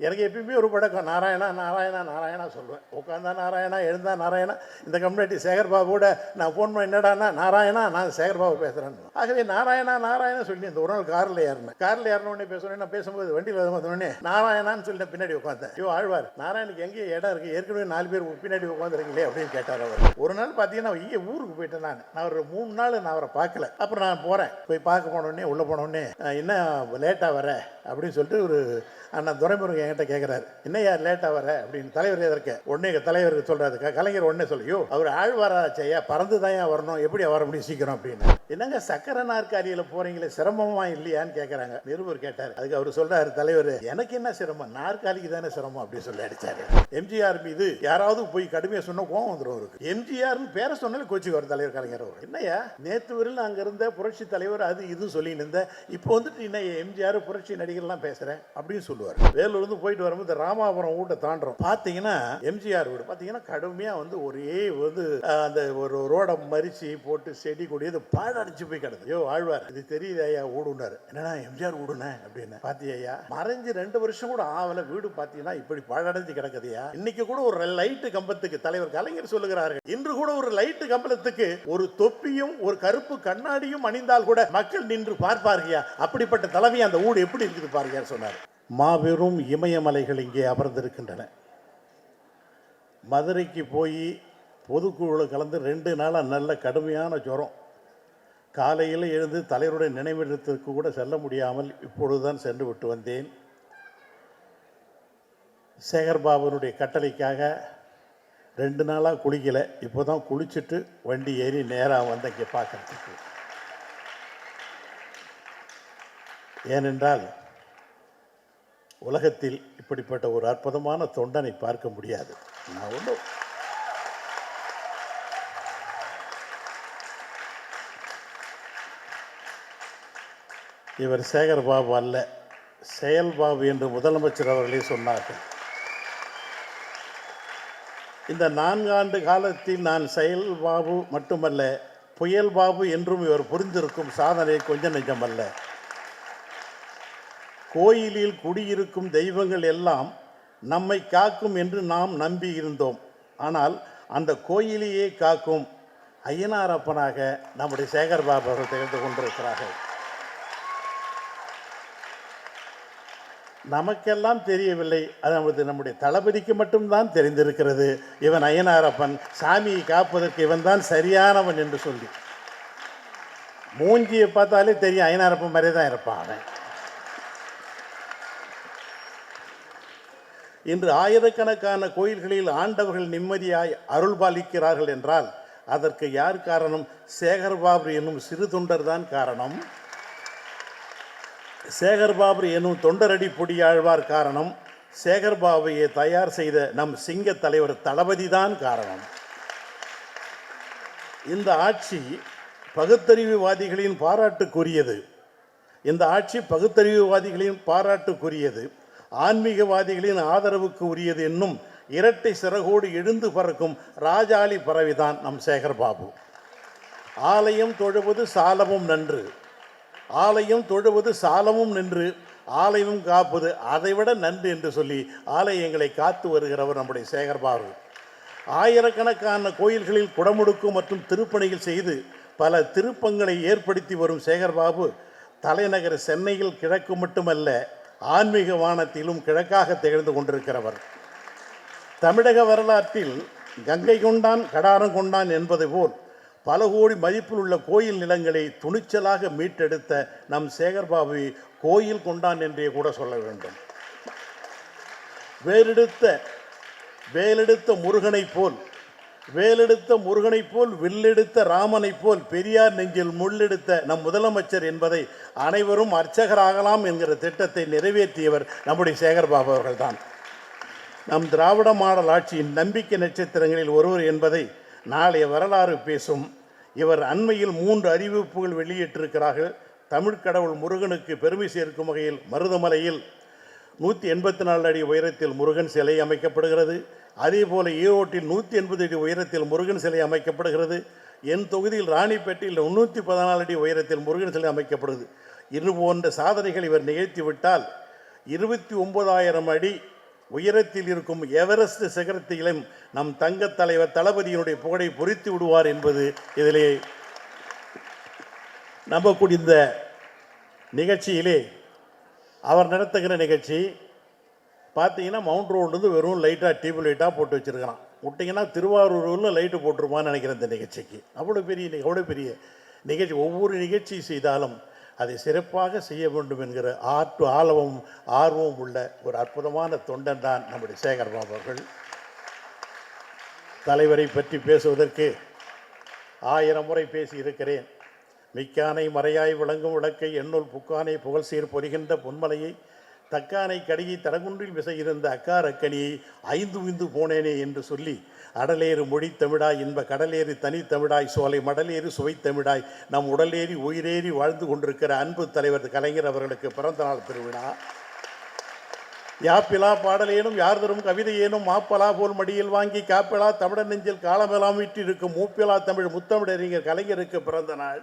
எனக்கு எப்பயுமே ஒரு பழக்கம் நாராயணா நாராயணா நாராயணா சொல்லுவேன் உட்காந்தா நாராயணா எழுந்தா நாராயணா இந்த கம்யூனிட்டி சேகர்பாபு கூட நான் ஃபோன் பண்ணி என்னடான்னா நாராயணா நான் சேகர்பாபு பேசுகிறேன் ஆகவே நாராயணா நாராயணா சொல்லி இந்த ஒரு நாள் காரில் ஏறினேன். காரில் ஏறினோடனே பேசுகிறேன் நான் பேசும்போது வண்டியில் வந்து உடனே நாராயணான்னு சொல்லிட்டு பின்னாடி உட்காந்தேன் ஐயோ ஆழ்வார் நாராயணுக்கு எங்கேயும் இடம் இருக்குது ஏற்கனவே நாலு பேர் பின்னாடி உட்காந்துருக்கீங்களே அப்படின்னு கேட்டார் அவர். ஒரு நாள் பார்த்தீங்கன்னா இங்கே ஊருக்கு போயிட்டேன் நான். நான் ஒரு மூணு நாள் நான் அவரை பார்க்கல. அப்புறம் நான் போகிறேன் போய் பார்க்க போனோடனே உள்ளே போனோடனே என்ன லேட்டாக வர? அப்படின்னு சொல்லிட்டு ஒரு அண்ணன் துரைமுருகன் என்கிட்ட கேட்குறாரு யார் லேட்டாக வர? அப்படின்னு தலைவர் எதற்கு? உடனே எங்கள் தலைவருக்கு சொல்கிறாரு கலைஞர் ஒன்னே சொல்லியோ அவர் ஆழ்வாராச்சையா பறந்து தான் வரணும். எப்படி வர முடியும் சீக்கிரம்? அப்படின்னு. என்னங்க சக்கர நாற்காலியில் போகிறீங்களே சிரமமாக இல்லையான்னு கேட்குறாங்க நிருபர் கேட்டார். அதுக்கு அவர் சொல்கிறாரு தலைவர் எனக்கு என்ன சிரமம்? நாற்காலிக்கு தானே சிரமம்? அப்படின்னு சொல்லி அடித்தார் எம்ஜிஆர் மீது யாராவது போய் கடுமையாக சொன்ன கோவம் வந்துடும் அவருக்கு. எம்ஜிஆர்னு பேரை சொன்னாலும் கோச்சிக்கு வரும் தலைவர் கலைஞர் அவர். என்னையா நேற்று வரையில் அங்கே இருந்த புரட்சி தலைவர் அது இது சொல்லின்னு இருந்த. இப்போ வந்துட்டு என்ன எம்ஜிஆர் புரட்சி நடிகர்லாம் பேசுகிறேன் அப்படின்னு சொல்லுவார். வேலூர்லேருந்து போயிட்டு வரும்போது ராமாபுரம் வீட்டை தாண்டுறோம். பார்த்தீங்கன்னா எம்ஜிஆர் வீடு. பார்த்தீங்கன்னா கடுமையாக வந்து ஒரே வந்து அந்த ஒரு ரோடை மறிச்சு போட்டு செடி கொடி இது பாழடைச்சு போய் கிடது ஐயோ ஆழ்வார். இது தெரியுது ஐயா ஊடுனாரு என்னடா எம்ஜிஆர் ஓடுனேன் அப்படின்னு. பாத்தியா ஐயா மறைஞ்சு ரெண்டு வருஷம் கூட ஆவல வீடு பார்த்தீங்கன்னா இப்படி பாழடைஞ்சு கிடக்குதுயா இன்னைக்கு கூட ஒரு லைட்டு கம்பத்துக்கு தலைவர் கலைஞர் சொல்லுகிறார்கள். இன்று கூட ஒரு லைட்டு கம்பளத்துக்கு ஒரு தொப்பியும் ஒரு கருப்பு கண்ணாடியும் அணிந்தால் கூட மக்கள் நின்று பார்ப்பார்கயா அப்படிப்பட்ட தலைமை அந்த ஊடு எப்படி இருக்குது பாருங்க சொன்னார். மாபெரும் இமயமலைகள் இங்கே அமர்ந்திருக்கின்றன. மதுரைக்கு போய் பொதுக்குழுவில் கலந்து ரெண்டு நாளாக நல்ல கடுமையான ஜுரம். காலையில் எழுந்து தலைவருடைய நினைவிடத்திற்கு கூட செல்ல முடியாமல் இப்பொழுதுதான் சென்று விட்டு வந்தேன். சேகர்பாபனுடைய கட்டளைக்காக ரெண்டு நாளாக குளிக்கலை. இப்போ தான் குளிச்சுட்டு வண்டி ஏறி நேராக வந்து இங்கே பார்க்கறதுக்கு. ஏனென்றால் உலகத்தில் இப்படிப்பட்ட ஒரு அற்புதமான தொண்டனை பார்க்க முடியாது. நான் ஒன்றும் இவர் சேகர் பாபு அல்ல. செயல் பாபு என்று முதலமைச்சர் அவர்களே சொன்னார்கள். இந்த நான்காண்டு காலத்தில் நான் செயல் பாபு மட்டுமல்ல புயல் பாபு என்றும் இவர் புரிந்திருக்கும் சாதனை கொஞ்சம் நெஞ்சமல்ல. கோயிலில் குடியிருக்கும் தெய்வங்கள் எல்லாம் நம்மை காக்கும் என்று நாம் நம்பி இருந்தோம். ஆனால் அந்த கோயிலையே காக்கும் ஐயனாரப்பனாக நம்முடைய சேகர் பாபு அவர்கள் திகழ்ந்து கொண்டிருக்கிறார்கள். நமக்கெல்லாம் தெரியவில்லை. அது நமது நம்முடைய தளபதிக்கு மட்டும்தான் தெரிந்திருக்கிறது. இவன் ஐயனாரப்பன் சாமியை காப்பதற்கு இவன் தான் சரியானவன் என்று சொல்லி. மூஞ்சியை பார்த்தாலே தெரியும் ஐயனாரப்பன் மாதிரியே தான் இருப்பான் அவன். இன்று ஆயிரக்கணக்கான கோயில்களில் ஆண்டவர்கள் நிம்மதியாய் அருள் பாலிக்கிறார்கள் என்றால் அதற்கு யார் காரணம்? சேகர்பாபு என்னும் சிறு தொண்டர் தான் காரணம். சேகர்பாபு என்னும் தொண்டரடி பொடியாழ்வார் காரணம். சேகர்பாபுவை தயார் செய்த நம் சிங்க தலைவர் தளபதி தான் காரணம். இந்த ஆட்சி பகுத்தறிவுவாதிகளின் பாராட்டுக்குரியது. இந்த ஆட்சி பகுத்தறிவுவாதிகளின் பாராட்டுக்குரியது. ஆன்மீகவாதிகளின் ஆதரவுக்கு உரியது என்னும் இரட்டை சிறகோடு எழுந்து பறக்கும் ராஜாளி பறவைதான் நம் சேகர்பாபு ஆலயம் தொழுவது சாலமும் நன்று. ஆலயம் தொழுவது சாலமும் நின்று. ஆலயம் காப்பது அதைவிட நன்று என்று சொல்லி ஆலயங்களை காத்து வருகிறவர் நம்முடைய சேகர்பாபு ஆயிரக்கணக்கான கோயில்களில் குடமுடுக்கு மற்றும் திருப்பணிகள் செய்து பல திருப்பங்களை ஏற்படுத்தி வரும் சேகர்பாபு தலைநகர் சென்னையில் கிழக்கு மட்டுமல்ல ஆன்மீக வானத்திலும் கிழக்காக திகழ்ந்து கொண்டிருக்கிறவர். தமிழக வரலாற்றில் கங்கை கொண்டான் கடாரம் கொண்டான் என்பது போல் பல கோடி மதிப்பில் உள்ள கோயில் நிலங்களை துணிச்சலாக மீட்டெடுத்த நம் சேகர்பாபு கோயில் கொண்டான் என்றே கூட சொல்ல வேண்டும். வேலெடுத்த வேலெடுத்த முருகனைப் போல் வேலெடுத்த முருகனைப் போல் வில்லெடுத்த ராமனைப் போல் பெரியார் நெஞ்சில் முள்ளெடுத்த நம் முதலமைச்சர் என்பதை அனைவரும் அர்ச்சகராகலாம் என்கிற திட்டத்தை நிறைவேற்றியவர் நம்முடைய சேகர்பாபு அவர்கள்தான். நம் திராவிட மாடல் ஆட்சியின் நம்பிக்கை நட்சத்திரங்களில் ஒருவர் என்பதை நாளைய வரலாறு பேசும். இவர் அண்மையில் மூன்று அறிவிப்புகள் வெளியிட்டிருக்கிறார்கள். தமிழ் கடவுள் முருகனுக்கு பெருமை சேர்க்கும் வகையில் மருதமலையில் நூற்றி எண்பத்தி நாலு அடி உயரத்தில் முருகன் சிலை அமைக்கப்படுகிறது. அதேபோல் ஈரோட்டில் நூற்றி எண்பது அடி உயரத்தில் முருகன் சிலை அமைக்கப்படுகிறது. என் தொகுதியில் ராணிப்பேட்டையில் முன்னூற்றி பதினாலு அடி உயரத்தில் முருகன் சிலை அமைக்கப்படுது. இது போன்ற சாதனைகள் இவர் நிகழ்த்தி விட்டால் இருபத்தி ஒன்பதாயிரம் அடி உயரத்தில் இருக்கும் எவரெஸ்ட் சிகரத்திலும் நம் தங்கத் தலைவர் தளபதியினுடைய புகழை பொறித்து விடுவார் என்பது இதிலே நம்பக்கூடிய இந்த நிகழ்ச்சியிலே அவர் நடத்துகிற நிகழ்ச்சி பார்த்தீங்கன்னா மவுண்ட் ரோட்லேருந்து வெறும் லைட்டாக டியூப் லைட்டாக போட்டு வச்சுருக்கிறான். விட்டிங்கன்னா திருவாரூரில் லைட்டு போட்டிருப்பான்னு நினைக்கிறேன் இந்த நிகழ்ச்சிக்கு. அவ்வளோ பெரிய அவ்வளோ பெரிய நிகழ்ச்சி. ஒவ்வொரு நிகழ்ச்சி செய்தாலும் அதை சிறப்பாக செய்ய வேண்டும் என்கிற ஆற்று ஆழமும் ஆர்வமும் உள்ள ஒரு அற்புதமான தொண்டன் தான் நம்முடைய சேகர் பாபு அவர்கள். தலைவரை பற்றி பேசுவதற்கு ஆயிரம் முறை பேசி இருக்கிறேன். மிக்கானை மறையாய் விளங்கும் விளக்கை எண்ணுள் புக்கானை புகழ் சீர் பொறிகின்ற பொன்மலையை தக்கானை கடியை தடகுன்றில் விசையிருந்த அக்கா அக்கனியை ஐந்து விந்து போனேனே என்று சொல்லி அடலேறு மொழி தமிழாய் இன்ப கடலேறு தனித்தமிழாய் சோலை மடலேறு சுவை தமிழாய் நம் உடலேறி உயிரேறி வாழ்ந்து கொண்டிருக்கிற அன்பு தலைவர் கலைஞர் அவர்களுக்கு பிறந்த நாள் திருவிழா. யாப்பிலா பாடலேனும் யார் தரும் கவிதையேனும் மாப்பலா போல் மடியில் வாங்கி காப்பிலா தமிழ நெஞ்சில் காலமெல்லாம் இருக்கும் மூப்பிலா தமிழ் முத்தமிழறிஞர் கலைஞருக்கு பிறந்த நாள்.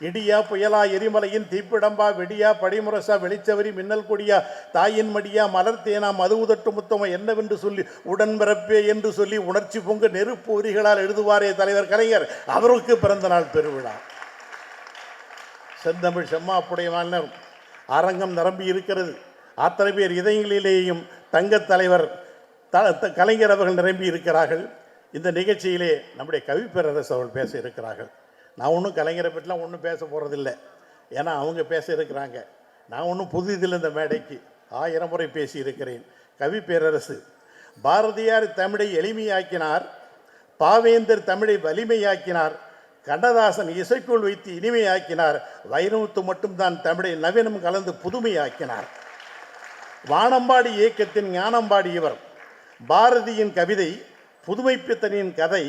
இடியா புயலா எரிமலையின் தீப்பிடம்பா வெடியா படிமுரசா வெளிச்சவரி மின்னல் கொடியா தாயின் மடியா மலர் தேனா மது உதட்டு முத்தமா என்னவென்று சொல்லி உடன்பிறப்பே என்று சொல்லி உணர்ச்சி பொங்கு நெருப்பு உரிகளால் எழுதுவாரே தலைவர் கலைஞர். அவருக்கு பிறந்த நாள் பெருவிழா. செந்தமிழ் செம்மாப்புடையவாளர் அரங்கம் நிரம்பி இருக்கிறது. அத்தனை பேர் இதயங்களிலேயும் தங்கத் தலைவர் த த- கலைஞர் அவர்கள் நிரம்பி இருக்கிறார்கள். இந்த நிகழ்ச்சியிலே நம்முடைய கவிப்பேரரசு அவர்கள் பேச இருக்கிறார்கள். நான் ஒன்றும் கலைஞரை பற்றிலாம் ஒன்றும் பேச போகிறதில்ல ஏன்னா அவங்க பேச இருக்கிறாங்க நான் ஒன்றும் புது இதில் இந்த மேடைக்கு ஆயிரம் முறை பேசி இருக்கிறேன் கவி பேரரசு பாரதியார் தமிழை எளிமையாக்கினார் பாவேந்தர் தமிழை வலிமையாக்கினார் கண்ணதாசன் இசைக்குள் வைத்து இனிமையாக்கினார் வைரமுத்து மட்டும்தான் தமிழை நவீனம் கலந்து புதுமையாக்கினார். வானம்பாடி இயக்கத்தின் ஞானம்பாடி இவர் பாரதியின் கவிதை புதுமைப்பித்தனின் கதை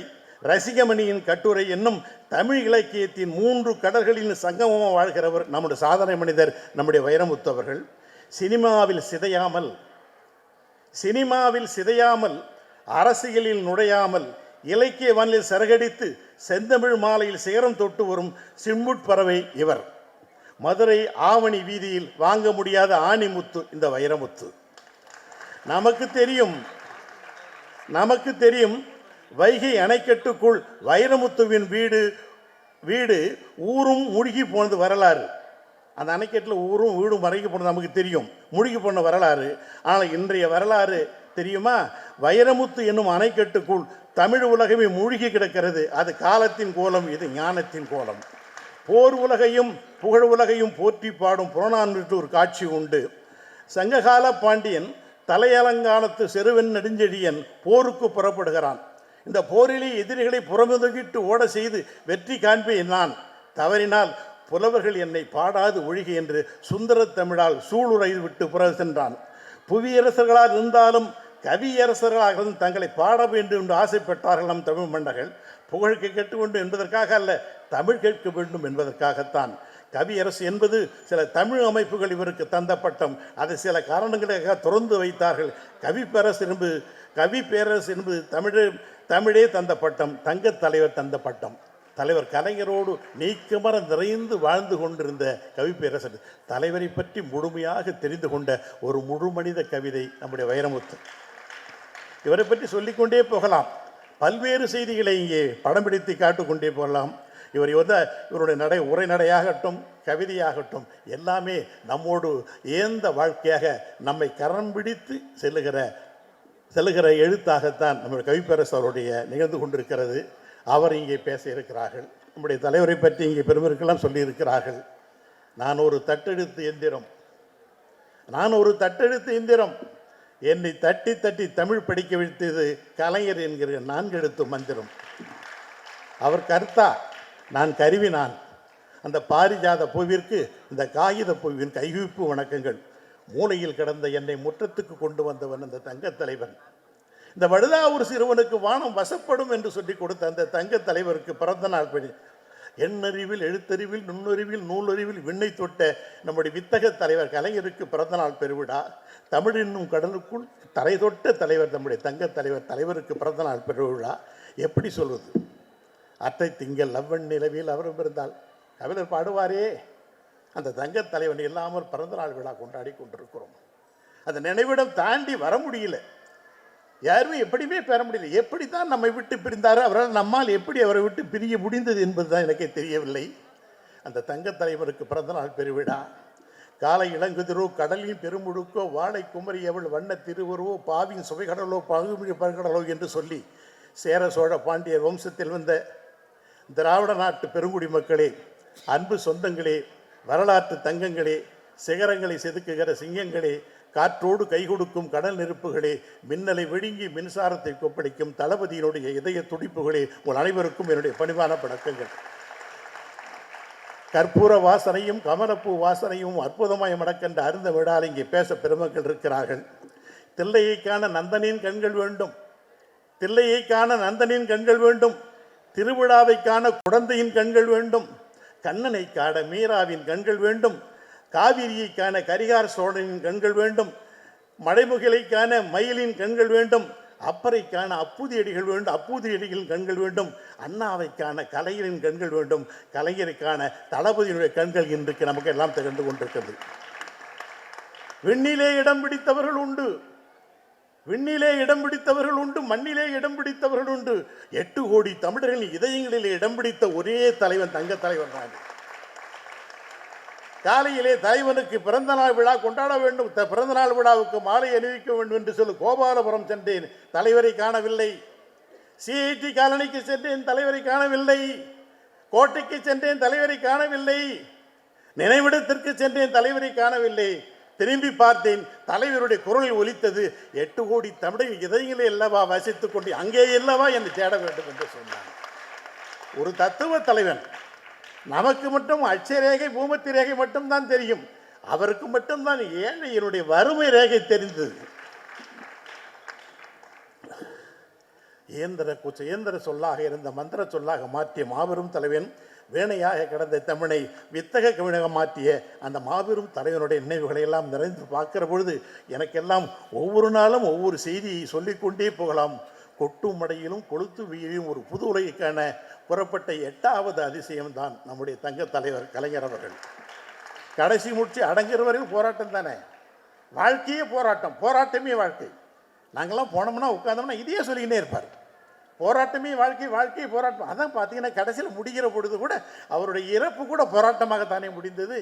ரசிகமணியின் கட்டுரை என்னும் தமிழ் இலக்கியத்தின் மூன்று கடல்களின் சங்கமமாக வாழ்கிறவர் நம்முடைய சாதனை மனிதர் நம்முடைய வைரமுத்து அவர்கள். சினிமாவில் சிதையாமல் சினிமாவில் சிதையாமல் அரசியலில் நுழையாமல் இலக்கிய வானில் சரகடித்து செந்தமிழ் மாலையில் சிகரம் தொட்டு வரும் சிம்புட் பறவை இவர். மதுரை ஆவணி வீதியில் வாங்க முடியாத ஆணிமுத்து இந்த வைரமுத்து. நமக்கு தெரியும் நமக்கு தெரியும் வைகை அணைக்கட்டுக்குள் வைரமுத்துவின் வீடு வீடு ஊரும் முழுகி போனது வரலாறு. அந்த அணைக்கட்டில் ஊரும் வீடும் மறைக்க போனது நமக்கு தெரியும். முழுகி போன வரலாறு. ஆனால் இன்றைய வரலாறு தெரியுமா? வைரமுத்து என்னும் அணைக்கட்டுக்குள் தமிழ் உலகமே மூழ்கி கிடக்கிறது. அது காலத்தின் கோலம் இது ஞானத்தின் கோலம். போர் உலகையும் புகழ் உலகையும் போற்றி பாடும் புறநானூற்று ஒரு காட்சி உண்டு. சங்ககால பாண்டியன் தலையலங்கானத்து செருவன் நெடுஞ்செழியன் போருக்கு புறப்படுகிறான். இந்த போரிலே எதிரிகளை புறமுதுகிட்டு ஓட செய்து வெற்றி காண்பேன் நான். தவறினால் புலவர்கள் என்னை பாடாது ஒழிக என்று சுந்தரத் தமிழால் சூளுரை விட்டு புற சென்றான். புவியரசர்களாக இருந்தாலும் கவியரசர்களாக இருந்து தங்களை பாட வேண்டும் என்று ஆசைப்பட்டார்கள் நம் தமிழ் மன்னர்கள். புகழ் கேட்டுக்கொண்டு வேண்டும் என்பதற்காக அல்ல தமிழ் கேட்க வேண்டும் என்பதற்காகத்தான். கவியரசு என்பது சில தமிழ் அமைப்புகள் இவருக்கு தந்த பட்டம் அதை சில காரணங்களுக்காக திறந்து வைத்தார்கள். கவிப்பேரசு என்பது கவி பேரரசு என்பது தமிழ் தமிழே தந்த பட்டம் தங்கத் தலைவர் தந்த பட்டம். தலைவர் கலைஞரோடு நீக்கமர நிறைந்து வாழ்ந்து கொண்டிருந்த கவிப்பேரசர் தலைவரை பற்றி முழுமையாக தெரிந்து கொண்ட ஒரு முழு மனித கவிதை நம்முடைய வைரமுத்து. இவரை பற்றி சொல்லிக்கொண்டே போகலாம். பல்வேறு செய்திகளை இங்கே படம் பிடித்து காட்டுக்கொண்டே போகலாம். இவர் வந்து இவருடைய நடை உரைநடையாகட்டும் கவிதையாகட்டும் எல்லாமே நம்மோடு ஏந்த வாழ்க்கையாக நம்மை கரம் பிடித்து செல்லுகிற செல்லுகிற எழுத்தாகத்தான் நம்முடைய கவிப்பேரசு அவருடைய நிகழ்ந்து கொண்டிருக்கிறது. அவர் இங்கே பேச இருக்கிறார்கள் நம்முடைய தலைவரை பற்றி இங்கே பெருமருக்கெல்லாம் சொல்லியிருக்கிறார்கள். நான் ஒரு தட்டெழுத்து எந்திரம். நான் ஒரு தட்டெழுத்து எந்திரம். என்னை தட்டி தட்டி தமிழ் படிக்க வைத்தது கலைஞர் என்கிற நான்கெழுத்து மந்திரம். அவர் கர்த்தா? நான் கருவி நான் அந்த பாரிஜாத பூவிற்கு இந்த காகித பூவின் கைவிப்பு வணக்கங்கள். மூலையில் கிடந்த என்னை முற்றத்துக்கு கொண்டு வந்தவன் அந்த தங்கத் தலைவன். இந்த வழுதாவூர் சிறுவனுக்கு வானம் வசப்படும் என்று சொல்லி கொடுத்த அந்த தங்கத் தலைவருக்கு பிறந்த நாள் பணி எண்ணறிவில் எழுத்தறிவில் நுண்ணறிவில் நூலறிவில் விண்ணை தொட்ட நம்முடைய வித்தக தலைவர் கலைஞருக்கு பிறந்தநாள் பெருவிழா. தமிழ் என்னும் கடலுக்குள் தரை தொட்ட தலைவர் நம்முடைய தங்கத் தலைவர் தலைவருக்கு பிறந்தநாள் பெருவிழா. எப்படி சொல்வது? அத்தை திங்கள் லவ்வன் நிலவில் அவரும் இருந்தால் கவிழர் பாடுவாரே. அந்த தங்கத் தலைவன் இல்லாமல் பிறந்தநாள் விழா கொண்டாடி கொண்டிருக்கிறோம். அந்த நினைவிடம் தாண்டி வர முடியல. யாருமே எப்படியுமே பெற முடியல. எப்படி தான் நம்மை விட்டு பிரிந்தாரோ அவரால் நம்மால் எப்படி அவரை விட்டு பிரிய முடிந்தது என்பது தான் எனக்கே தெரியவில்லை. அந்த தங்கத் தலைவருக்கு பிறந்தநாள் பெருவிழா. காலை இளங்குதிரோ கடலின் பெருமுழுக்கோ வாழை குமரி எவள் வண்ண திருவுருவோ பாவின் சுவைகடலோ பகுமிழி பருகடலோ என்று சொல்லி சேர சோழ பாண்டியர் வம்சத்தில் வந்த திராவிட நாட்டு பெருங்குடி மக்களே அன்பு சொந்தங்களே வரலாற்று தங்கங்களே சிகரங்களை செதுக்குகிற சிங்கங்களே காற்றோடு கை கொடுக்கும் கடல் நெருப்புகளே மின்னலை விழுங்கி மின்சாரத்தை கொப்பளிக்கும் தளபதியினுடைய இதய துடிப்புகளே உங்கள் அனைவருக்கும் என்னுடைய பணிவான பழக்கங்கள் கற்பூர வாசனையும் கமலப்பூ வாசனையும் அற்புதமாய் மடக்கின்ற அருந்த விழால் இங்கே பேச பெருமக்கள் இருக்கிறார்கள். தில்லையைக்கான நந்தனின் கண்கள் வேண்டும். தில்லையைக்கான நந்தனின் கண்கள் வேண்டும். திருவிழாவைக்கான குழந்தையின் கண்கள் வேண்டும். கண்ணனை காட மீராவின் கண்கள் வேண்டும். காவிரியை காண கரிகார சோழனின் கண்கள் வேண்டும். மடைமுகிலை காண மயிலின் கண்கள் வேண்டும். அப்பரை காண அப்புதி அடிகள் வேண்டும். அப்பூதி அடிகளின் கண்கள் வேண்டும். அண்ணாவை காண கலைஞரின் கண்கள் வேண்டும். கலைஞருக்கான தளபதியினுடைய கண்கள் இன்றைக்கு நமக்கு எல்லாம் திகழ்ந்து கொண்டிருக்கிறது. விண்ணிலே இடம் பிடித்தவர்கள் உண்டு. விண்ணிலே இடம் பிடித்தவர்கள் உண்டு மண்ணிலே இடம் பிடித்தவர்கள் உண்டு. எட்டு கோடி தமிழர்களின் இதயங்களிலே இடம் பிடித்த ஒரே தலைவன் தங்க தலைவன் தான். காலையிலே தலைவனுக்கு பிறந்த நாள் விழா கொண்டாட வேண்டும் பிறந்த நாள் விழாவுக்கு மாலை அணிவிக்க வேண்டும் என்று சொல்லி கோபாலபுரம் சென்றேன். தலைவரை காணவில்லை. சிஐடி காலனிக்கு சென்றேன் தலைவரை காணவில்லை. கோட்டைக்கு சென்றேன் தலைவரை காணவில்லை. நினைவிடத்திற்கு சென்றேன் தலைவரை காணவில்லை. திரும்பி பார்த்தேன் தலைவருடைய குரல் ஒலித்தது எட்டு கோடி தமிழர் இதயங்களை அல்லவா வசித்துக் கொண்டு அங்கே அல்லவா என்னை தேட வேண்டும் என்று சொன்னான் ஒரு தத்துவ தலைவன். நமக்கு மட்டும் அட்சரேகை பூமத்தி ரேகை மட்டும்தான் தெரியும். அவருக்கு மட்டும்தான் என்னுடைய வறுமை ரேகை தெரிந்தது. இயந்திர கூச்ச இயந்திர சொல்லாக இருந்த மந்திர சொல்லாக மாற்றிய மாபெரும் தலைவன் வேணையாக கிடந்த தமிழை வித்தக கவிழக மாற்றிய அந்த மாபெரும் தலைவனுடைய நினைவுகளை எல்லாம் நிறைந்து பார்க்கிற பொழுது எனக்கெல்லாம் ஒவ்வொரு நாளும் ஒவ்வொரு செய்தியை சொல்லிக்கொண்டே போகலாம். கொட்டும் மடையிலும் கொளுத்து வீழியும் ஒரு புது உலகிற்கான புறப்பட்ட எட்டாவது அதிசயம்தான் நம்முடைய தங்க தலைவர் கலைஞர் அவர்கள். கடைசி முடிச்சு அடங்குற வரையும் போராட்டம் தானே? வாழ்க்கையே போராட்டம். போராட்டமே வாழ்க்கை. நாங்கள்லாம் போனோம்னா உட்காந்தோம்னா இதையே சொல்லிக்கிட்டே இருப்பார். போராட்டமே வாழ்க்கை வாழ்க்கை போராட்டம். அதான் பார்த்தீங்கன்னா கடைசியில் முடிகிற பொழுது கூட அவருடைய இறப்பு கூட போராட்டமாகத்தானே முடிந்தது.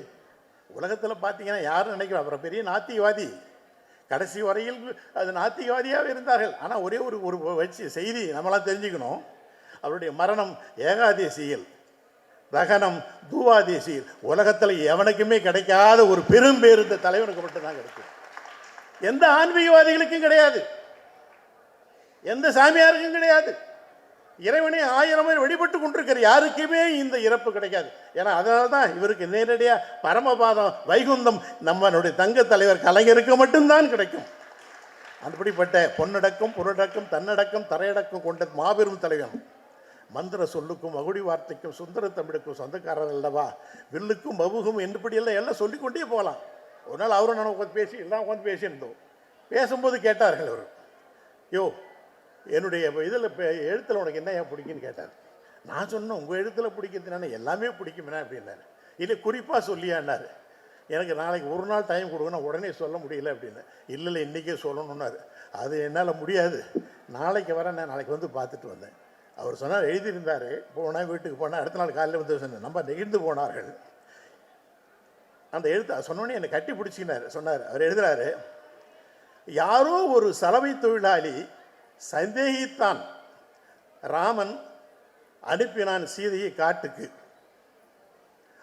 உலகத்தில் பார்த்தீங்கன்னா யாரும் நினைக்கிறோம் அவரை பெரிய நாத்திகவாதி. கடைசி வரையில் அது நாத்திகவாதியாக இருந்தார்கள். ஆனால் ஒரே ஒரு ஒரு வச்சு செய்தி நம்மளாம் தெரிஞ்சுக்கணும். அவருடைய மரணம் ஏகாதேசியில் தகனம் தூவாதேசியில். உலகத்தில் எவனுக்குமே கிடைக்காத ஒரு பெரும் தலைவனுக்கு மட்டும்தான் கிடைக்கும் எந்த ஆன்மீகவாதிகளுக்கும் கிடையாது. எந்த சாமியாருக்கும் கிடையாது. இறைவனை ஆயிரம் பேர் வழிபட்டு கொண்டிருக்கிற யாருக்குமே இந்த இறப்பு கிடைக்காது. ஏன்னா அதனால தான் இவருக்கு நேரடியாக பரமபாதம் வைகுந்தம் நம்மளுடைய தங்க தலைவர் கலைஞருக்கு மட்டும்தான் கிடைக்கும். அப்படிப்பட்ட பொன்னடக்கம் புரடக்கம் தன்னடக்கம் தரையடக்கம் கொண்ட மாபெரும் தலைவன். மந்திர சொல்லுக்கும் மகுடி வார்த்தைக்கும் சுந்தர தமிழுக்கும் சொந்தக்காரர் அல்லவா? வில்லுக்கும் மவுகும் என்றபடியெல்லாம் எல்லாம் சொல்லிக்கொண்டே போகலாம். ஒரு நாள் அவரும் நான் உட்காந்து பேசி எல்லாம் உட்காந்து பேசியிருந்தோம். பேசும்போது கேட்டார்கள் அவர். யோ என்னுடைய இதில் இப்போ எழுத்தில் உனக்கு என்ன ஏன் பிடிக்குன்னு கேட்டார். நான் சொன்னேன் உங்கள் எழுத்தில் பிடிக்கிறதுனால எல்லாமே பிடிக்குமே அப்படின்னாரு இல்லை குறிப்பாக சொல்லியான்னாரு எனக்கு நாளைக்கு ஒரு நாள் டைம் கொடுங்கன்னா உடனே சொல்ல முடியல அப்படின்னு. இல்லை இல்லை இன்றைக்கே சொல்லணுன்னாரு அது என்னால் முடியாது. நாளைக்கு வரேன் நான் நாளைக்கு வந்து பார்த்துட்டு வந்தேன். அவர் சொன்னார் எழுதியிருந்தார். போனால் வீட்டுக்கு போனால் அடுத்த நாள் காலையில் வந்து சொன்னேன் நம்ம நெகிழ்ந்து போனார்கள். அந்த எழுத்து சொன்னோடனே என்னை கட்டி பிடிச்சினார் சொன்னார் அவர் எழுதுறாரு யாரோ ஒரு சலவை தொழிலாளி சந்தேகித்தான். ராமன் அனுப்பினான் சீதையை காட்டுக்கு.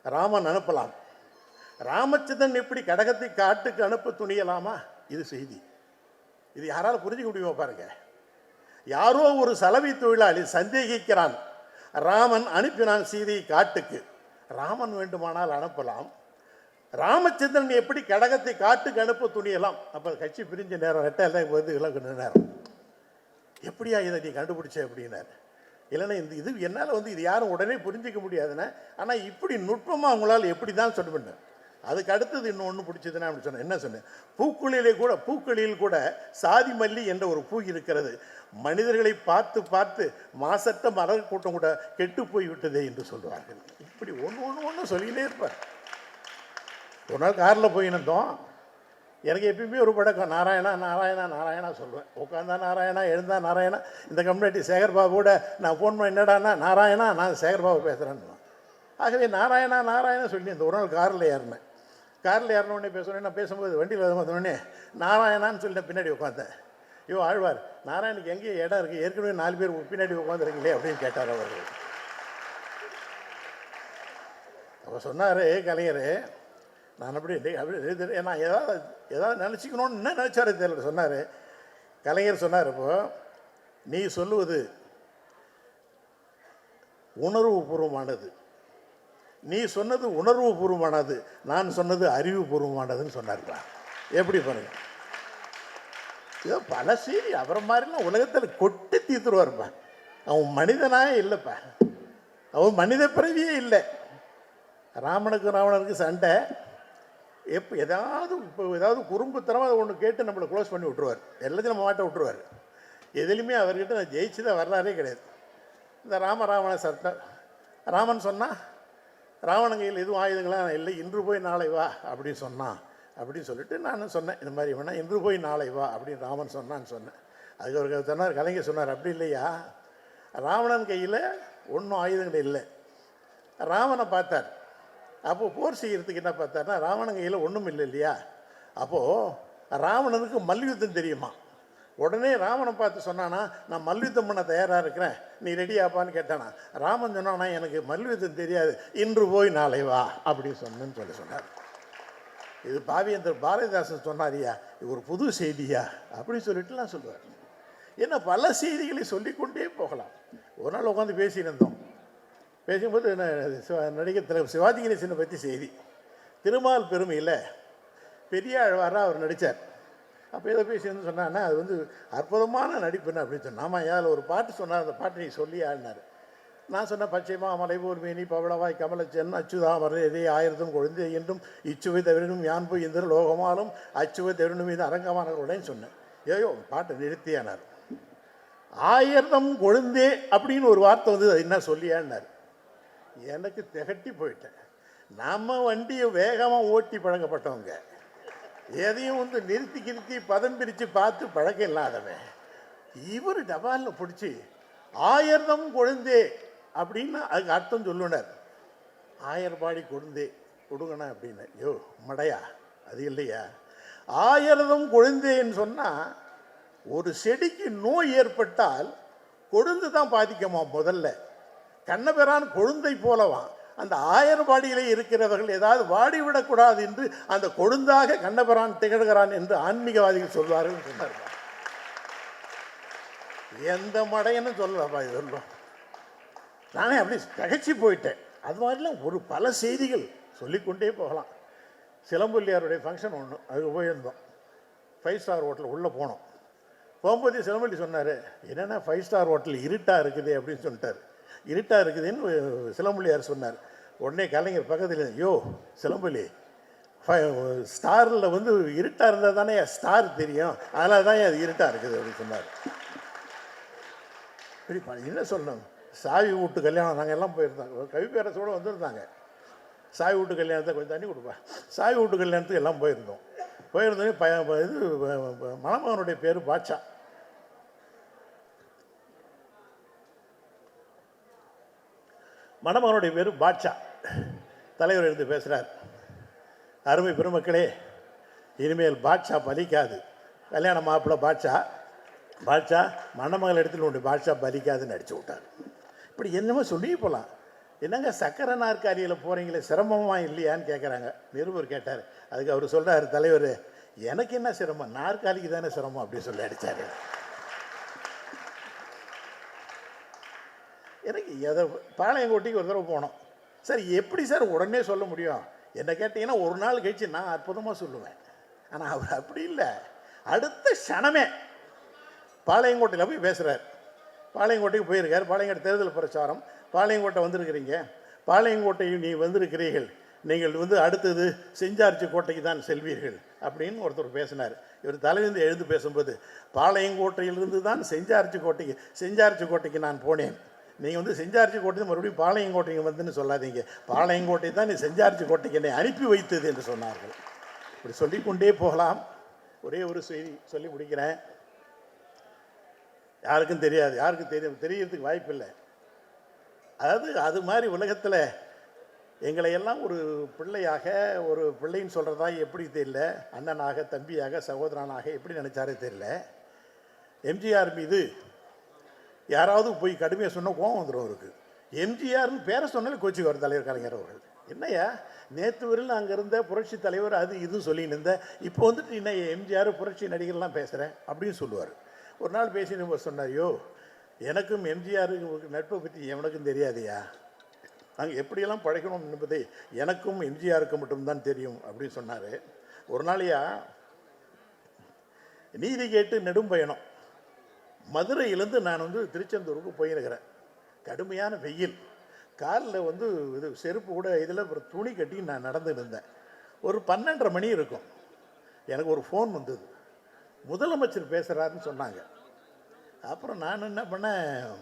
ராமன் அனுப்பலாம். ராமச்சந்திரன் எப்படி கடகத்தை காட்டுக்கு அனுப்ப துணியலாமா? இது செய்தி. இது யாரால் புரிஞ்சுக்க முடியுமா பாருங்க. யாரோ ஒரு சலவை தொழிலாளி சந்தேகிக்கிறான். ராமன் அனுப்பினான் சீதையை காட்டுக்கு. ராமன் வேண்டுமானால் அனுப்பலாம். ராமச்சந்திரன் எப்படி கடகத்தை காட்டுக்கு அனுப்ப துணியலாம்? அப்போ கட்சி பிரிஞ்ச நேரம் ரெட்டையெல்லாம் வந்து இலக்கு நேரம். எப்படியா இதை நீ கண்டுபிடிச்ச அப்படின்னாரு. இல்லைன்னா இந்த இது என்னால் வந்து இது யாரும் உடனே புரிஞ்சிக்க முடியாதுன்னா ஆனால் இப்படி நுட்பமாக அவங்களால எப்படி தான் சொல்ல முடியும்? அதுக்கு அடுத்தது இன்னொன்று பிடிச்சதுன்னா அப்படின்னு சொன்னேன். என்ன சொன்னேன்? பூக்களிலே கூட பூக்களில் கூட சாதி மல்லி என்ற ஒரு பூ இருக்கிறது. மனிதர்களை பார்த்து பார்த்து மாசற்ற மலர் கூட்டம் கூட கெட்டு போய் விட்டதே என்று சொல்வார்கள். இப்படி ஒன்று ஒன்று ஒன்று சொல்லிக்கிட்டே இருப்பார். ஒரு நாள் காரில் போயிருந்தோம் எனக்கு எப்பயுமே ஒரு பழக்கம் நாராயணா நாராயணா நாராயணா சொல்லுவேன் உட்காந்தா நாராயணா எழுந்தா நாராயணா. இந்த கம்யூனிட்டி சேகர்பாபுட கூட நான் ஃபோன் பண்ணி என்னடானா நாராயணா நான் சேகர்பாபு பேசுகிறேன்னு ஆகவே நாராயணா நாராயணா சொல்லி இந்த ஒரு நாள் காரில் ஏறினேன். காரில் ஏறின உடனே பேசுகிறேன் நான் பேசும்போது வண்டியில் வந்தோடனே நாராயணான்னு சொல்லிட்டு பின்னாடி உட்காந்தேன் ஐயோ ஆழ்வார் நாராயணுக்கு எங்கேயோ இடம் இருக்குது ஏற்கனவே நாலு பேர் பின்னாடி உட்காந்துருக்கீங்களே அப்படின்னு கேட்டார் அவர்கள் அவர் சொன்னார் கலைஞர் நான் அப்படி இல்லை அப்படி நான் ஏதாவது ஏதாவது நினச்சிக்கணும்னு என்ன நினச்சாரு தெரியல சொன்னார். கலைஞர் சொன்னார் இப்போது நீ சொல்லுவது உணர்வு பூர்வமானது நீ சொன்னது உணர்வு பூர்வமானது நான் சொன்னது அறிவு பூர்வமானதுன்னு சொன்னார்ப்பா எப்படி பாருங்க. ஏதோ பல சீரி அவரை மாதிரிலாம் உலகத்தில் கொட்டி தீர்த்துருவார்ப்பா அவன் மனிதனாக இல்லைப்பா. அவன் மனித பிறவியே இல்லை. ராமனுக்கு ராவணனுக்கு சண்டை. எப்போ ஏதாவது இப்போ ஏதாவது குறும்புத்தனமாக ஒன்று கேட்டு நம்மளை க்ளோஸ் பண்ணி விட்ருவார் எல்லாத்தையும் நம்ம மாட்ட விட்ருவார் எதுலேயுமே அவர்கிட்ட நான் ஜெயிச்சு தான் வரலாறே கிடையாது. இந்த ராம ராவண சட்டம் ராமன் சொன்னால் ராவணன் கையில் எதுவும் ஆயுதங்களா இல்லை இன்று போய் நாளை வா அப்படின்னு சொன்னான் அப்படின்னு சொல்லிட்டு நான் சொன்னேன் இந்த மாதிரி வேணா இன்று போய் நாளை வா அப்படின்னு ராமன் சொன்னான்னு சொன்னேன். அதுக்கு அவர் சொன்னார் கலைஞர் சொன்னார் அப்படி இல்லையா? ராவணன் கையில் ஒன்றும் ஆயுதங்கள் இல்லை. ராமனை பார்த்தார். அப்போது போர் செய்கிறதுக்கு என்ன பார்த்தாருன்னா ராவணன் கையில் ஒன்றும் இல்லை இல்லையா? அப்போது ராவணனுக்கு மல்யுத்தம் தெரியுமா? உடனே ராவனை பார்த்து சொன்னானா நான் மல்யுத்தம் பண்ண தயாராக இருக்கிறேன். நீ ரெடியாப்பான்னு கேட்டானா. ராமன் சொன்னானா எனக்கு மல்யுத்தம் தெரியாது. இன்று போய் நாளை வா. அப்படின்னு சொன்னேன்னு சொல்லி சொன்னார். இது பாவியந்தர் பாரதிதாசன் சொன்னாரியா? இது ஒரு புது செய்தியா? அப்படின்னு சொல்லிட்டுலாம் சொல்லுவார். ஏன்னா பல செய்திகளை சொல்லிக்கொண்டே போகலாம். ஒரு நாள் உட்காந்து பேசிட்டு இருந்தோம் பேசும்போது என்ன நடிகர் திரு சிவாஜி கணேசனை பற்றி செய்தி. திருமால் பெருமையில் பெரிய அழ்வாராக அவர் நடித்தார் அப்போ ஏதோ பேசின்னு சொன்னான்னா அது வந்து அற்புதமான நடிப்புன்னு அப்படின்னு சொன்னா ஆமாம் அதில் ஒரு பாட்டு சொன்னார் அந்த பாட்டு நீ சொல்லி ஆடினார் நான் சொன்ன பச்சைமா மலைபோர் மேனி பவளவாய் கமலச்சென் அச்சுதாமர் எதே ஆயிரத்தும் கொழுந்தே என்றும் இச்சுவை தவிரனும் யான் போய் இந்த லோகமாலும் அச்சுவை தவிரனும் இது அரங்கமானவர்களுடன் சொன்னேன். ஏயோ பாட்டை நிறுத்தியானார். ஆயிரம் கொழுந்தே அப்படின்னு ஒரு வார்த்தை வந்து அது என்ன சொல்லியான்னார். எனக்கு திகட்டி போயிட்டேன். நம்ம வண்டியை வேகமாக ஓட்டி பழங்கப்பட்டவங்க எதையும் வந்து நிறுத்தி கிருத்தி பதம் பிரித்து பார்த்து பழக்கம் இல்லாதவன். இவர் டபாலில் பிடிச்சி ஆயிரம் கொழுந்தே அப்படின்னு அதுக்கு அர்த்தம் சொல்லுனார். ஆயர்பாடி கொழுந்தே கொடுங்கண்ணா அப்படின்னு. ஐயோ மடையா அது இல்லையா? ஆயிரதம் கொழுந்தேன்னு சொன்னால் ஒரு செடிக்கு நோய் ஏற்பட்டால் கொழுந்து தான் பாதிக்குமா முதல்ல? கண்ணபெரான் கொழுந்தை போலவான் அந்த ஆயர்பாடியிலே இருக்கிறவர்கள் ஏதாவது வாடி விடக்கூடாது என்று அந்த கொழுந்தாக கண்ணபெரான் திகழ்கிறான் என்று ஆன்மீகவாதிகள் சொல்வார்கள் சொன்னார் எந்த மடையன்னு சொல்லலப்பா இது சொல்லும். நானே அப்படி தகச்சி போயிட்டேன். அது மாதிரிலாம் ஒரு பல செய்திகள் சொல்லிக்கொண்டே போகலாம். சிலம்பொல்லியாருடைய ஃபங்க்ஷன் ஒன்று அதுக்கு போயிருந்தோம். ஃபைவ் ஸ்டார் ஹோட்டல் உள்ளே போனோம். போகும்போது சிலம்பொல்லி சொன்னார் என்னென்னா ஃபைவ் ஸ்டார் ஹோட்டல் இருட்டாக இருக்குது அப்படின்னு சொல்லிட்டார். இருட்டாக இருக்குதுன்னு சிலம்பள்ளியார் சொன்னார். உடனே கலைஞர் பக்கத்தில் யோ சிலம்பள்ளி ஸ்டாரில் வந்து இருட்டாக இருந்தால் தானே ஸ்டார் தெரியும். அதனால தான் அது இருட்டாக இருக்குது அப்படின்னு சொன்னார். இப்படி என்ன சொல்லணும்? சாவி வீட்டு கல்யாணம் நாங்கள் எல்லாம் போயிருந்தோம். கவிப்பேரசோடு வந்திருந்தாங்க. சாவி வீட்டு கல்யாணத்தை கொஞ்சம் தண்ணி கொடுப்பா. சாவி வீட்டு கல்யாணத்துக்கு எல்லாம் போயிருந்தோம். போயிருந்தோடனே ப இது மணமகனுடைய பேர் பாட்சா மணமகனுடைய பேர் பாட்சா தலைவர் எழுந்து பேசுகிறார் அருமை பெருமக்களே இனிமேல் பாட்சா பலிக்காது. கல்யாண மாப்பிள்ளை பாட்சா பாட்சா மணமகள் இடத்துல உண்டு பாட்சா பலிக்காதுன்னு அடிச்சு விட்டார். இப்படி என்னமோ சொல்லி போகலாம் என்னங்க சக்கரை நாற்காலியில் போகிறீங்களே சிரமமாக இல்லையான்னு கேட்குறாங்க நிருபர் கேட்டார். அதுக்கு அவர் சொல்கிறார் தலைவர் எனக்கு என்ன சிரமம்? நாற்காலிக்கு தானே சிரமம் அப்படி சொல்லி அடித்தார் எனக்கு எதை பாளையங்கோட்டைக்கு ஒரு தடவை போனோம். சார் எப்படி சார் உடனே சொல்ல முடியும்? என்னை கேட்டிங்கன்னா ஒரு நாள் கழிச்சு நான் அற்புதமாக சொல்லுவேன். ஆனால் அவர் அப்படி இல்லை. அடுத்த க்ஷணமே பாளையங்கோட்டையில் போய் பேசுகிறார் பாளையங்கோட்டைக்கு போயிருக்கார். பாளையங்கோட்டை தேர்தல் பிரச்சாரம். பாளையங்கோட்டை வந்திருக்கிறீங்க. பாளையங்கோட்டையில் நீ வந்திருக்கிறீர்கள். நீங்கள் வந்து அடுத்தது செஞ்சார்ச்சி கோட்டைக்கு தான் செல்வீர்கள் அப்படின்னு ஒருத்தர் பேசினார். இவர் தலைவிந்து எழுந்து பேசும்போது பாளையங்கோட்டையிலிருந்து தான் செஞ்சார்ச்சி கோட்டைக்கு செஞ்சார்ச்சி கோட்டைக்கு நான் போனேன். நீங்கள் வந்து செஞ்சார்ச்சி கோட்டை மறுபடியும் பாளையங்கோட்டைக்கு வந்துன்னு சொல்லாதீங்க. பாளையங்கோட்டை தான் நீ செஞ்சார்ச்சி கோட்டைக்கு என்னை அனுப்பி வைத்தது என்று சொன்னார்கள். இப்படி சொல்லிக்கொண்டே போகலாம். ஒரே ஒரு செய்தி சொல்லி முடிக்கிறேன். யாருக்கும் தெரியாது. யாருக்கும் தெரியும் தெரியறதுக்கு வாய்ப்பு இல்லை அதாவது அது மாதிரி உலகத்தில் எங்களை எல்லாம் ஒரு பிள்ளையாக ஒரு பிள்ளைன்னு சொல்கிறதா எப்படி தெரியல. அண்ணனாக தம்பியாக சகோதரனாக எப்படி நினச்சாரே தெரியல. எம்ஜிஆர் மீது யாராவது போய் கடுமையாக சொன்ன கோவம் வந்துடும் அவருக்கு. எம்ஜிஆர்னு பேரை சொன்னாலே கோச்சிக்கு வரும் தலைவர் கலைஞர் அவர்கள். என்னய்யா? நேற்று வரையில் அங்கே இருந்த புரட்சி தலைவர் அது இதுவும் சொல்லின்னு இருந்தேன் இப்போ வந்துட்டு என்ன எம்ஜிஆர் புரட்சி நடிகர்லாம் பேசுகிறேன் அப்படின்னு சொல்லுவார். ஒரு நாள் பேசினு நம்ம சொன்னாரியோ எனக்கும் எம்ஜிஆருக்கு நட்பை பற்றி எவனுக்கும் தெரியாதையா நாங்கள் எப்படியெல்லாம் பழைக்கணும் என்பதை எனக்கும் எம்ஜிஆருக்கு மட்டும்தான் தெரியும் அப்படின்னு சொன்னார். ஒரு நாளையா? நீதி கேட்டு நெடும் பயணம். மதுரையிலேருந்து நான் வந்து திருச்செந்தூருக்கு போயிருக்கிறேன். கடுமையான வெயில். காலில் வந்து இது செருப்பு கூட இதில் ஒரு துணி கட்டி நான் நடந்துட்டு இருந்தேன். ஒரு பன்னெண்டரை மணி இருக்கும். எனக்கு ஒரு ஃபோன் வந்தது. முதலமைச்சர் பேசுகிறாருன்னு சொன்னாங்க. அப்புறம் நான் என்ன பண்ணேன்?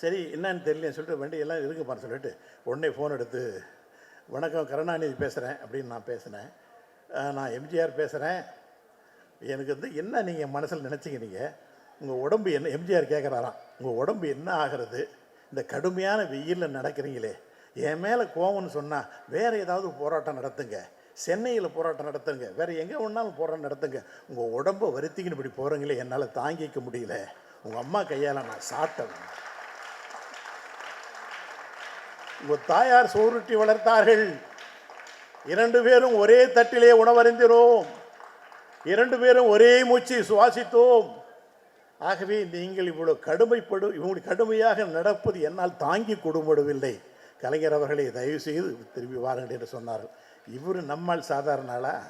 சரி என்னன்னு தெரியலன்னு சொல்லிட்டு வண்டி எல்லாம் இருக்குப்பான்னு சொல்லிட்டு உடனே ஃபோன் எடுத்து வணக்கம் கருணாநிதி பேசுகிறேன் அப்படின்னு நான் பேசினேன். நான் எம்ஜிஆர் பேசுகிறேன் எனக்கு வந்து என்ன நீங்கள் மனசில் நினச்சிக்கிறீங்க? உங்கள் உடம்பு என்ன எம்ஜிஆர் கேட்குறாராம் உங்கள் உடம்பு என்ன ஆகிறது? இந்த கடுமையான வெயிலில் நடக்கிறீங்களே என் மேலே கோவம்னு சொன்னால் வேறு ஏதாவது போராட்டம் நடத்துங்க சென்னையில் போராட்டம் நடத்துங்க வேறு எங்கே வேணாலும் போராட்டம் நடத்துங்க. உங்கள் உடம்பை வருத்திக்கின்னு இப்படி போகிறீங்களே என்னால் தாங்கிக்க முடியல. உங்கள் அம்மா கையால் நான் சாப்பிட்டேன் உங்கள் தாயார் சோறுட்டி வளர்த்தார்கள். இரண்டு பேரும் ஒரே தட்டிலே உணவருந்தினோம். இரண்டு பேரும் ஒரே மூச்சு சுவாசித்தோம். ஆகவே நீங்கள் இவ்வளோ கடுமைப்படு இவங்க கடுமையாக நடப்பது என்னால் தாங்கி கொடுபடவில்லை கலைஞர் அவர்களை தயவு செய்து திரும்பி வாருங்கள் என்று சொன்னார்கள். இவர் நம்மால் சாதாரண ஆளா?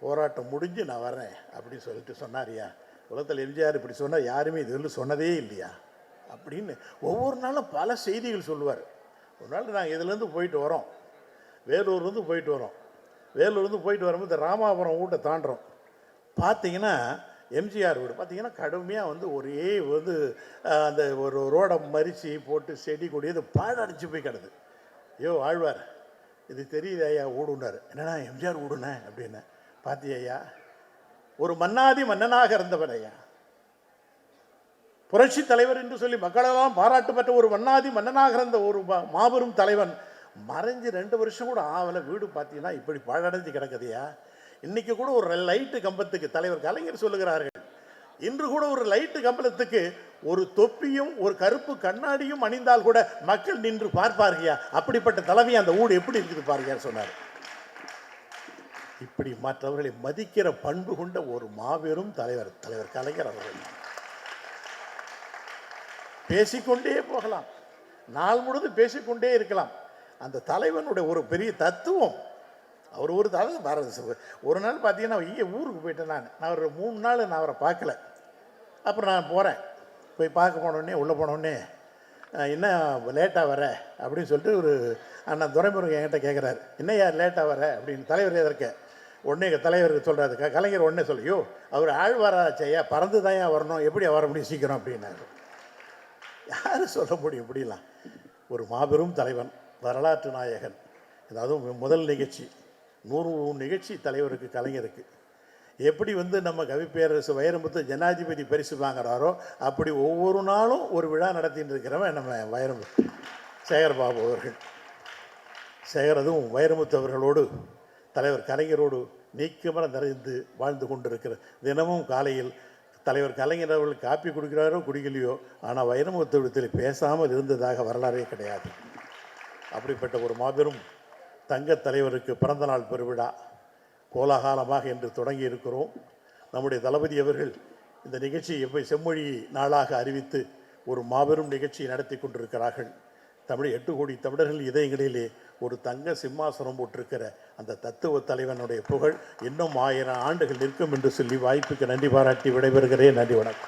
போராட்டம் முடிஞ்சு நான் வரேன் அப்படின்னு சொல்லிட்டு சொன்னாரியா உலகத்தில் எம்ஜிஆர் இப்படி சொன்னால் யாருமே இதில் சொன்னதே இல்லையா? அப்படின்னு ஒவ்வொரு நாளும் பல செய்திகள் சொல்லுவார். ஒரு நாள் நாங்கள் இதுலேருந்து போயிட்டு வரோம். வேலூர்லேருந்து போயிட்டு வரோம். வேலூர்லேருந்து போயிட்டு வரும்போது ராமாபுரம் வீட்டை தாண்டுறோம். பார்த்தீங்கன்னா எம்ஜிஆர் வீடு. பார்த்திங்கன்னா கடுமையாக வந்து ஒரே வந்து அந்த ஒரு ரோடை மறித்து போட்டு செடி கொடி இது பாழடைச்சு போய் கிடது ஐயோ ஆழ்வார் இது தெரியுது ஐயா ஊடுனார் என்னடா எம்ஜிஆர் ஊடுனேன் அப்படின்னு. பார்த்தியா ஐயா? ஒரு மன்னாதி மன்னனாக இருந்தவர் ஐயா. புரட்சி தலைவர் என்று சொல்லி மக்களெல்லாம் பாராட்டு பெற்ற ஒரு மன்னாதி மன்னனாக இருந்த ஒரு மாபெரும் தலைவன். மறைஞ்சு ரெண்டு வருஷம் கூட ஆவலை வீடு பார்த்தீங்கன்னா இப்படி பாழடைஞ்சு கிடக்குதுயா இன்னைக்கு கூட ஒரு லைட்டு கம்பத்துக்கு தலைவர் கலைஞர் சொல்லுகிறார்கள். இன்று கூட ஒரு லைட்டு கம்பளத்துக்கு ஒரு தொப்பியும் ஒரு கருப்பு கண்ணாடியும் அணிந்தால் கூட மக்கள் நின்று பார்ப்பார்களா அப்படிப்பட்ட தலைமை அந்த ஊடு எப்படி இருக்குது பாருங்க சொன்னார். இப்படி மற்றவர்களை மதிக்கிற பண்பு கொண்ட ஒரு மாபெரும் தலைவர் தலைவர் கலைஞர் அவர்கள். பேசிக்கொண்டே போகலாம். நாள் முழுதும் பேசிக்கொண்டே இருக்கலாம். அந்த தலைவனுடைய ஒரு பெரிய தத்துவம் அவர் ஒரு தலை பாரத ஒரு நாள் பார்த்தீங்கன்னா இங்கே ஊருக்கு போயிட்டேன் நான். நான் ஒரு மூணு நாள் நான் அவரை பார்க்கல. அப்புறம் நான் போகிறேன் போய் பார்க்க போனோடனே உள்ளே போனோடனே என்ன லேட்டாக வர? அப்படின்னு சொல்லிட்டு ஒரு அண்ணன் துரைமுருகன் என்கிட்ட கேட்குறாரு யார் லேட்டாக வர? அப்படின்னு தலைவர் எதற்க? உடனே எங்கள் தலைவர் சொல்கிறாரு கலைஞர் உடனே சொல்லியோ அவர் ஆழ்வாராச்சையா பறந்து தான் ஏன் வரணும். எப்படி வர முடியும் சீக்கிரம்? அப்படின்னாரு. யார் சொல்ல முடியும் இப்படிலாம். ஒரு மாபெரும் தலைவன் வரலாற்று நாயகன். அதாவது முதல் நிகழ்ச்சி. நூறு நிகழ்ச்சி தலைவருக்கு கலைஞருக்கு. எப்படி வந்து நம்ம கவிப்பேரரசு வைரமுத்து ஜனாதிபதி பரிசு வாங்குறாரோ அப்படி ஒவ்வொரு நாளும் ஒரு விழா நடத்திட்டு இருக்கிறவன் நம்ம வைரம் சேகர்பாபு அவர்கள். சேகர் அதுவும் வைரமுத்து அவர்களோடு தலைவர் கலைஞரோடு நீக்கமர நிறைந்து வாழ்ந்து கொண்டிருக்கிற தினமும் காலையில் தலைவர் கலைஞர் அவர்கள் காப்பி கொடுக்கிறாரோ குடிக்கலையோ ஆனால் வைரமுத்து விடத்தில் பேசாமல் இருந்ததாக வரலாறே கிடையாது. அப்படிப்பட்ட ஒரு மாபெரும் தங்கத் தலைவருக்கு பிறந்தநாள் பெருவிழா கோலாகாலமாக என்று தொடங்கி இருக்கிறோம் நம்முடைய தளபதி அவர்கள் இந்த நிகழ்ச்சியை எப்போ செம்மொழி நாளாக அறிவித்து ஒரு மாபெரும் நிகழ்ச்சியை நடத்தி கொண்டிருக்கிறார்கள். தமிழ் எட்டு கோடி தமிழர்கள் இதயங்களிலே ஒரு தங்க சிம்மாசனம் போட்டிருக்கிற அந்த தத்துவ தலைவனுடைய புகழ் இன்னும் ஆயிரம் ஆண்டுகள் நிற்கும் என்று சொல்லி வாய்ப்புக்கு நன்றி பாராட்டி விடைபெறுகிறேன். நன்றி வணக்கம்.